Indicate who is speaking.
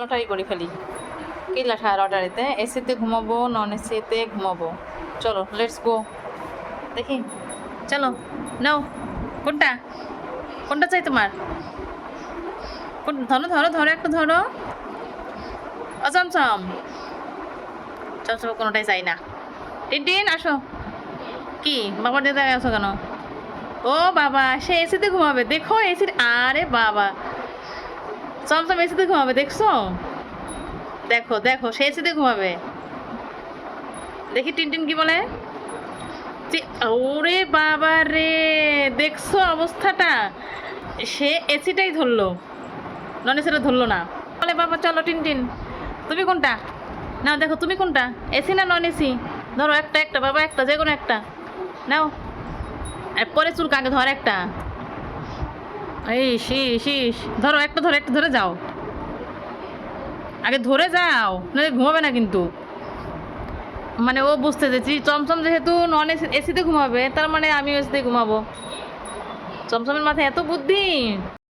Speaker 1: Lottery করে ফেলি। কি লেখা লটারিতে এসিতে ঘুমাবো নন এসিতে ঘুমাবো। চলো লেটস গো দেখি। চলো, নাও। কোনটা? কোনটা চাই তোমার? কোন, ধরো ধরো ধরো, একটা ধরো। ও চমচম কোনোটাই চাই না। টিনটিন, আসো। কি? বাবার দিদা আসো কেন? ও বাবা, সে এসিতে ঘুমাবে। দেখো, এসির, আরে বাবা। চমচম এসিতে ঘুমাবে, দেখছ? দেখো দেখো, সে এসিতে ঘুমাবে। দেখি টিনটিন কি বলে? ওরে বাবা রে, দেখছ অবস্থাটা? সে এসিটাই ধরলো। নন এসিটা ধরলো না। বলে, বাবা, চলো টিনটিন, তুমি কোনটা? নাও, দেখো, তুমি কোনটা? এসি না নন এসি? ধরো একটা একটা, বাবা, একটা, যে কোনো একটা, নাও। পরে চুল কাকে ধর একটা? এই শীষ শীষ ধরো, একটা ধরো, একটা ধরে যাও। আগে ধরে যাও, নাহলে ঘুমাবে না কিন্তু। মানে ও বুঝতে চাইছি চমচম যেহেতু নন এসি এসিতে ঘুমাবে, তার মানে আমি এসিতে ঘুমাবো। চমচমের মাথায় এত বুদ্ধি।